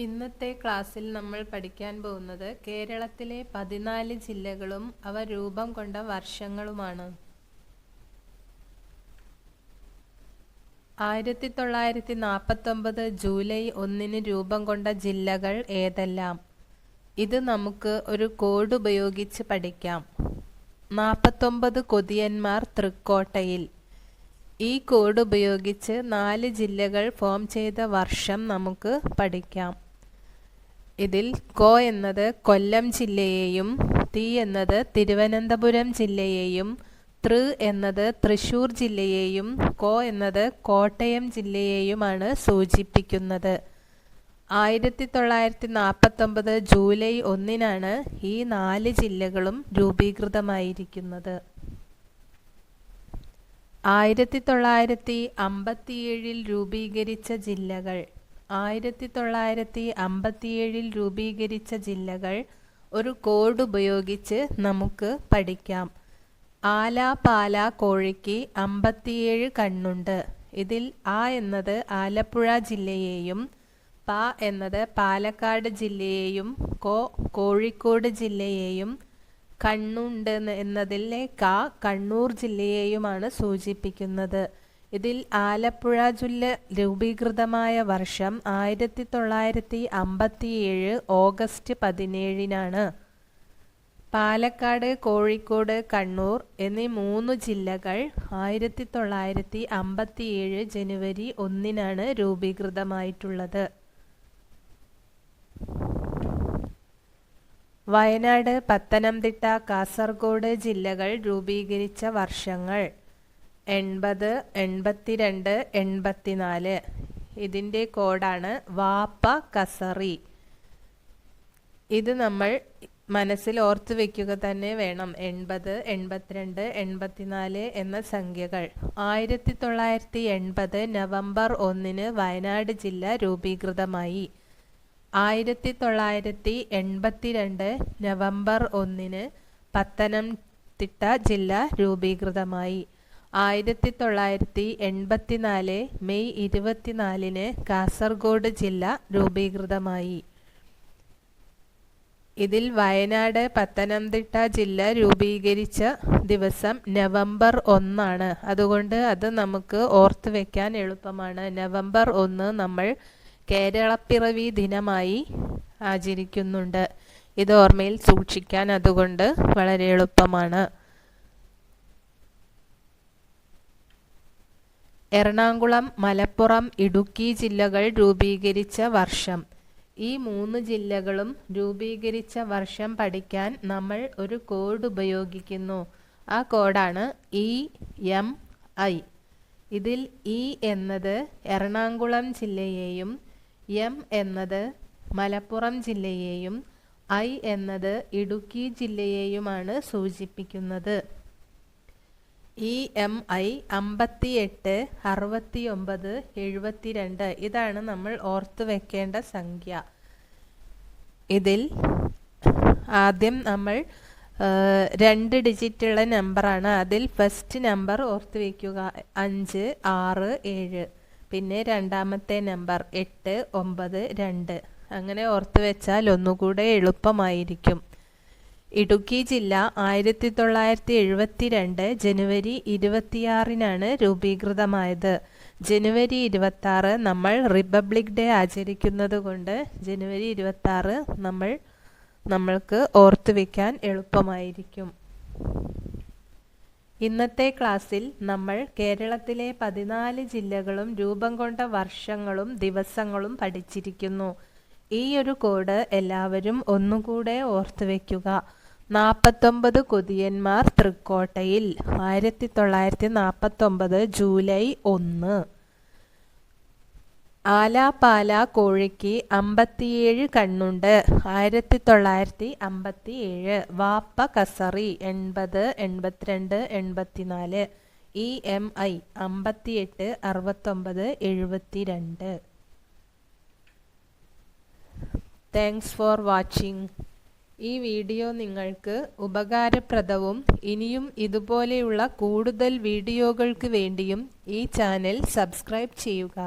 ഇന്നത്തെ ക്ലാസ്സിൽ നമ്മൾ പഠിക്കാൻ പോകുന്നത് കേരളത്തിലെ പതിനാല് ജില്ലകളും അവ രൂപം കൊണ്ട വർഷങ്ങളുമാണ്. ആയിരത്തി തൊള്ളായിരത്തി നാൽപ്പത്തൊമ്പത് ജൂലൈ ഒന്നിന് രൂപം കൊണ്ട ജില്ലകൾ ഏതെല്ലാം? ഇത് നമുക്ക് ഒരു കോഡ് ഉപയോഗിച്ച് പഠിക്കാം. നാൽപ്പത്തൊമ്പത് കൊതിയന്മാർ തൃക്കോട്ടയിൽ. ഈ കോഡ് ഉപയോഗിച്ച് നാല് ജില്ലകൾ ഫോം ചെയ്ത വർഷം നമുക്ക് പഠിക്കാം. ഇതിൽ കോ എന്നത് കൊല്ലം ജില്ലയെയും തി എന്നത് തിരുവനന്തപുരം ജില്ലയെയും തൃ എന്നത് തൃശൂർ ജില്ലയെയും കോ എന്നത് കോട്ടയം ജില്ലയെയുമാണ് സൂചിപ്പിക്കുന്നത്. ആയിരത്തി തൊള്ളായിരത്തി നാൽപ്പത്തൊമ്പത് ജൂലൈ ഒന്നിനാണ് ഈ നാല് ജില്ലകളും രൂപീകൃതമായിരിക്കുന്നത്. ആയിരത്തി തൊള്ളായിരത്തി അമ്പത്തിയേഴിൽ രൂപീകരിച്ച ജില്ലകൾ. ആയിരത്തി തൊള്ളായിരത്തി അമ്പത്തിയേഴിൽ രൂപീകരിച്ച ജില്ലകൾ ഒരു കോഡ് ഉപയോഗിച്ച് നമുക്ക് പഠിക്കാം. ആല പാല കോഴിക്ക് അമ്പത്തിയേഴ് കണ്ണുണ്ട്. ഇതിൽ ആ എന്നത് ആലപ്പുഴ ജില്ലയെയും പ എന്നത് പാലക്കാട് ജില്ലയെയും കോ കോഴിക്കോട് ജില്ലയെയും കണ്ണുണ്ട് എന്നതിലെ ക കണ്ണൂർ ജില്ലയെയുമാണ് സൂചിപ്പിക്കുന്നത്. ഇതിൽ ആലപ്പുഴ ജില്ല രൂപീകൃതമായ വർഷം ആയിരത്തി തൊള്ളായിരത്തി അമ്പത്തിയേഴ് ഓഗസ്റ്റ് പതിനേഴിനാണ്. പാലക്കാട് കോഴിക്കോട് കണ്ണൂർ എന്നീ മൂന്ന് ജില്ലകൾ ആയിരത്തി തൊള്ളായിരത്തി അമ്പത്തിയേഴ് ജനുവരി ഒന്നിനാണ് രൂപീകൃതമായിട്ടുള്ളത്. വയനാട് പത്തനംതിട്ട കാസർഗോഡ് ജില്ലകൾ രൂപീകരിച്ച വർഷങ്ങൾ. എൺപത് എൺപത്തിരണ്ട് എൺപത്തിനാല്. ഇതിന്റെ കോഡാണ് വാപ്പ കസറി ഇത് നമ്മൾ മനസ്സിൽ ഓർത്ത് വയ്ക്കുക തന്നെ വേണം. എൺപത് എൺപത്തിരണ്ട് എൺപത്തിനാല് എന്ന സംഖ്യകൾ. ആയിരത്തി തൊള്ളായിരത്തി എൺപത് നവംബർ ഒന്നിന് വയനാട് ജില്ല രൂപീകൃതമായി. ആയിരത്തി തൊള്ളായിരത്തി എൺപത്തിരണ്ട് നവംബർ ഒന്നിന് പത്തനംതിട്ട ജില്ല രൂപീകൃതമായി. ആയിരത്തി തൊള്ളായിരത്തി എൺപത്തിനാല് മെയ് ഇരുപത്തിനാലിന് കാസർഗോഡ് ജില്ല രൂപീകൃതമായി. ഇതിൽ വയനാട് പത്തനംതിട്ട ജില്ല രൂപീകരിച്ച ദിവസം നവംബർ ഒന്നാണ്. അതുകൊണ്ട് അത് നമുക്ക് ഓർത്ത് വെക്കാൻ എളുപ്പമാണ്. നവംബർ ഒന്ന് നമ്മൾ കേരളപ്പിറവി ദിനമായി ആചരിക്കുന്നുണ്ട്. ഇത് ഓർമ്മയിൽ സൂക്ഷിക്കാൻ അതുകൊണ്ട് വളരെ എളുപ്പമാണ്. എറണാകുളം മലപ്പുറം ഇടുക്കി ജില്ലകൾ രൂപീകരിച്ച വർഷം. ഈ മൂന്ന് ജില്ലകളും രൂപീകരിച്ച വർഷം പഠിക്കാൻ നമ്മൾ ഒരു കോഡ് ഉപയോഗിക്കുന്നു. ആ കോഡാണ് ഇ എം ഐ. ഇതിൽ ഇ എന്നത് എറണാകുളം ജില്ലയെയും എം എന്നത് മലപ്പുറം ജില്ലയെയും ഐ എന്നത് ഇടുക്കി ജില്ലയെയുമാണ് സൂചിപ്പിക്കുന്നത്. ഇ എം ഐ അമ്പത്തി എട്ട് അറുപത്തി ഒമ്പത് എഴുപത്തി രണ്ട് ഇതാണ് നമ്മൾ ഓർത്ത് വെക്കേണ്ട സംഖ്യ. ഇതിൽ ആദ്യം നമ്മൾ രണ്ട് ഡിജിറ്റുള്ള നമ്പറാണ് അതിൽ ഫസ്റ്റ് നമ്പർ ഓർത്ത് വയ്ക്കുക അഞ്ച് ആറ് ഏഴ്. പിന്നെ രണ്ടാമത്തെ നമ്പർ എട്ട് ഒമ്പത് രണ്ട്. അങ്ങനെ ഓർത്ത് വെച്ചാൽ ഒന്നുകൂടെ എളുപ്പമായിരിക്കും. ഇടുക്കി ജില്ല ആയിരത്തി തൊള്ളായിരത്തി എഴുപത്തി രണ്ട് ജനുവരി ഇരുപത്തിയാറിനാണ് രൂപീകൃതമായത്. ജനുവരി ഇരുപത്തി ആറ് നമ്മൾ റിപ്പബ്ലിക് ഡേ ആചരിക്കുന്നത് കൊണ്ട് ജനുവരി ഇരുപത്തി ആറ് നമ്മൾ നമ്മൾക്ക് ഓർത്തു വയ്ക്കാൻ എളുപ്പമായിരിക്കും. ഇന്നത്തെ ക്ലാസ്സിൽ നമ്മൾ കേരളത്തിലെ പതിനാല് ജില്ലകളും രൂപം കൊണ്ട വർഷങ്ങളും ദിവസങ്ങളും പഠിച്ചിരിക്കുന്നു. ഈ ഒരു കോഡ് എല്ലാവരും ഒന്നുകൂടെ ഓർത്തു വയ്ക്കുക നാൽപ്പത്തൊമ്പത് കൊതിയന്മാർ തൃക്കോട്ടയിൽ. ആയിരത്തി തൊള്ളായിരത്തി നാൽപ്പത്തൊമ്പത് ജൂലൈ ഒന്ന്. ആലാപാല കോഴിക്ക് അമ്പത്തിയേഴ് കണ്ണുണ്ട്. ആയിരത്തി തൊള്ളായിരത്തി അമ്പത്തി ഏഴ് വാപ്പ കസറി എൺപത് എൺപത്തിരണ്ട് എൺപത്തിനാല്. ഇ എം ഐ അമ്പത്തിയെട്ട് അറുപത്തൊമ്പത് എഴുപത്തിരണ്ട്. Thanks for watching. ഈ വീഡിയോ നിങ്ങൾക്ക് ഉപകാരപ്രദവും ഇനിയും ഇതുപോലെയുള്ള കൂടുതൽ വീഡിയോകൾക്ക് വേണ്ടിയും ഈ ചാനൽ സബ്സ്ക്രൈബ് ചെയ്യുക.